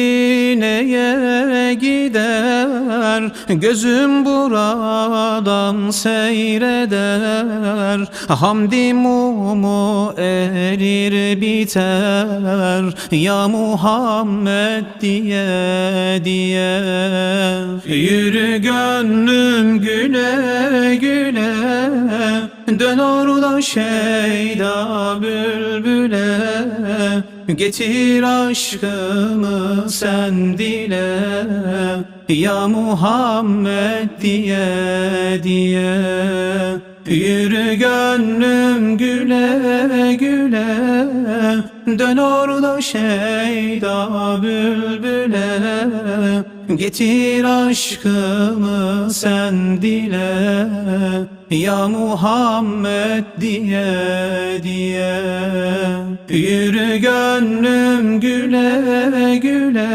Neye gider Gözüm buradan seyreder. Hamdi mumu erir biter. Ya Muhammed diye diye. Yürü gönlüm güle güle Dön orada şeyda bülbüle Getir aşkımı sen dile Ya Muhammed diye diye. Yürü gönlüm güle güle Dön orada şeyda bülbüle. Getir aşkımı sen dile Ya Muhammed diye diye Yürü gönlüm güle güle